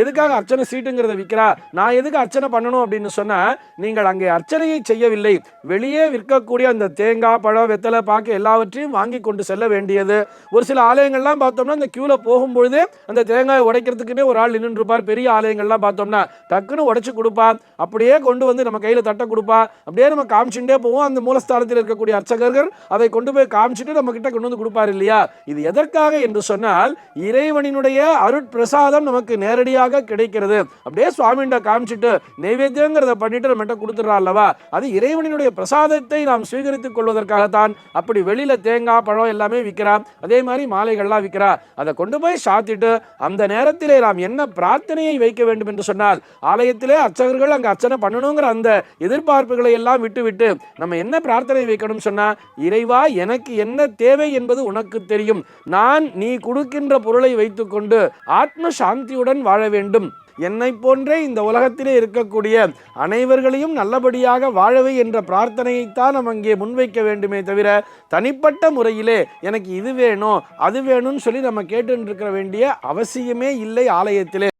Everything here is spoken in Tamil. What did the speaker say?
எதுக்காக அர்ச்சனை சீட்டுங்கிறத விற்கிறா நான் எதுக்கு அர்ச்சனை பண்ணணும் அப்படின்னு சொன்னால் நீங்கள் அங்கே அர்ச்சனையை செய்யவில்லை. வெளியே விற்கக்கூடிய அந்த தேங்காய் பழம் வெத்தலை பாக்கு எல்லாவற்றையும் வாங்கி கொண்டு செல்ல வேண்டியது. ஒரு சில ஆலயங்கள்லாம் பார்த்தோம்னா இந்த க்யூவில் போகும்பொழுதே அந்த தேங்காயை உடைக்கிறதுக்குன்னே ஒரு ஆள் நின்று இருப்பார். பெரிய ஆலயங்கள்லாம் பார்த்தோம்னா டக்குன்னு உடைச்சி கொடுப்பா. அப்படியே கொண்டு வந்து நம்ம கையில் தட்ட கொடுப்பா. அப்படியே நம்ம காமிச்சுட்டே போவோம். அந்த மூலஸ்தானத்தில் இருக்கக்கூடிய அர்ச்சகர்கள் அதை கொண்டு போய் காமிச்சிட்டு நம்ம கிட்ட கொண்டு வந்து கொடுப்பார் இல்லையா? இது எதற்காக என்று சொன்னால் இறைவனினுடைய அருட்பிரசாதம் நமக்கு நேரடியாக கிடைக்கிறது. அப்படியே சுவாமிகிட்ட காமிச்சிட்டு நைவேத்தியங்கிறத பண்ணிட்டு நம்மகிட்ட கொடுத்துட்றா அல்லவா? அது இறைவனினுடைய பிரசாதத்தை நாம் சுவீகரித்துக் கொள்வதற்காகத்தான். அப்படி வெளியில தேங்காய் பழம் எல்லாமே விற்கிறா அதே மாதிரி மாலைகள்லாம் விற்கிறா அதை கொண்டு போய் சாத்திட்டு அந்த நேரத்திலே நாம் என்ன பிரார்த்தனையை வைக்க வேண்டும் என்று சொன்னால் ஆலயத்திலே அர்ச்சகர்கள் அங்கே அர்ச்சனை பண்ணணுங்கிற அந்த எதிர்பார்ப்புகளை எல்லாம் விட்டுவிட்டு நம்ம என்ன பிரார்த்தனை வைக்கணும் சொன்னா இறைவா எனக்கு என்ன தேவை என்பது உனக்கு தெரியும். நான் நீ கொடுக்கின்ற பொருளை வைத்துக்கொண்டு ஆத்ம சாந்தியுடன் வாழ வேண்டும். என்னை போன்றே இந்த உலகத்திலே இருக்கக்கூடிய அனைவர்களையும் நல்லபடியாக வாழவை என்ற பிரார்த்தனையைத்தான் நம்ம இங்கே முன்வைக்க வேண்டுமே தவிர தனிப்பட்ட முறையிலே எனக்கு இது வேணும் அது வேணும்னு சொல்லி நம்ம கேட்டு வேண்டிய அவசியமே இல்லை ஆலயத்திலே.